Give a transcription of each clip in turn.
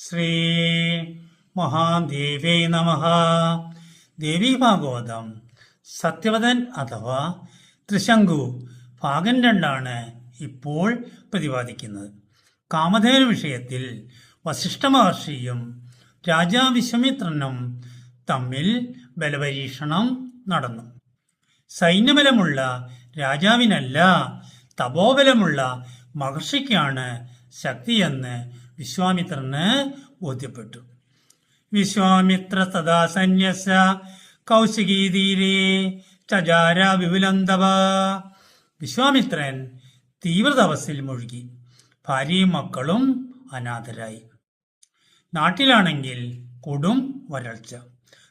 ശ്രീ മഹാദേവേ നമ. ദേവി ഭാഗവതം സത്യവതൻ അഥവാ ത്രിശങ്കു ഭാഗം രണ്ടാണ് ഇപ്പോൾ പ്രതിപാദിക്കുന്നത്. കാമധേനു വിഷയത്തിൽ വസിഷ്ഠ മഹർഷിയും രാജാ വിശ്വമിത്രനും തമ്മിൽ ബലപരീക്ഷണം നടന്നു. സൈന്യബലമുള്ള രാജാവിനല്ല തപോബലമുള്ള മഹർഷിക്കാണ് ശക്തിയെന്ന് വിശ്വാമിത്രന് ബോധ്യപ്പെട്ടു. വിശ്വാമിത്ര സദാ സന്യസ കൗശികീതീരേ ചജാര വിപുലന്തവ. വിശ്വാമിത്രൻ തീവ്രതപസ്സിൽ മുഴുകി. ഭാര്യയും മക്കളും അനാഥരായി. നാട്ടിലാണെങ്കിൽ കൊടും വരൾച്ച.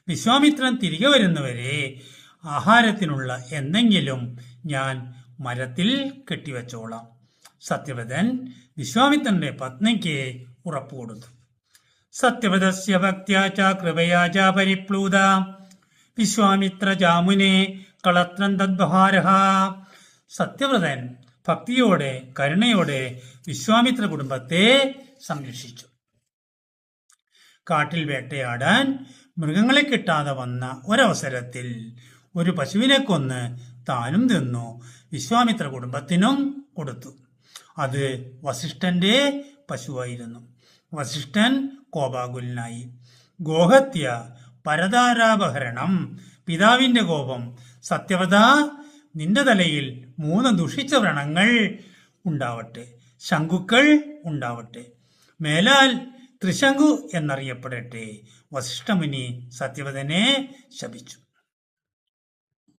വിശ്വാമിത്രൻ തിരികെ വരുന്നവരെ ആഹാരത്തിനുള്ള എന്തെങ്കിലും ഞാൻ മരത്തിൽ കെട്ടിവെച്ചോളാം. സത്യവതൻ വിശ്വാമിത്രന്റെ പത്നിക്ക് ഉറപ്പു കൊടുത്തു. സത്യവതസ്യ ഭക്ത്യാ ച ച പരിപ്ലൂത. വിശ്വാമിത്ര ജാമുനെ കളത്രം തദ്ബഹാരഹ സത്യവ്രതൻ ഭക്തിയോടെ കരുണയോടെ വിശ്വാമിത്ര കുടുംബത്തെ സംരക്ഷിച്ചു. കാട്ടിൽ വേട്ടയാടാൻ മൃഗങ്ങളെ കിട്ടാതെ വന്ന ഒരവസരത്തിൽ ഒരു പശുവിനെ കൊന്ന് താനും തിന്നു വിശ്വാമിത്ര കുടുംബത്തിനും കൊടുത്തു. അത് വസിഷ്ഠന്റെ പശുവായിരുന്നു. വസിഷ്ഠൻ കോപാകുലനായി. ഗോഹത്യ പരതാരാപഹരണം. പിതാവിന്റെ കോപം. സത്യവത നിന്റെ തലയിൽ മൂന്ന് ദുഷിച്ച വ്രണങ്ങൾ ഉണ്ടാവട്ടെ. ശങ്കുക്കൾ ഉണ്ടാവട്ടെ. മേലാൽ ത്രിശങ്കു എന്നറിയപ്പെടട്ടെ. വസിഷ്ഠമുനി സത്യവതനെ ശപിച്ചു.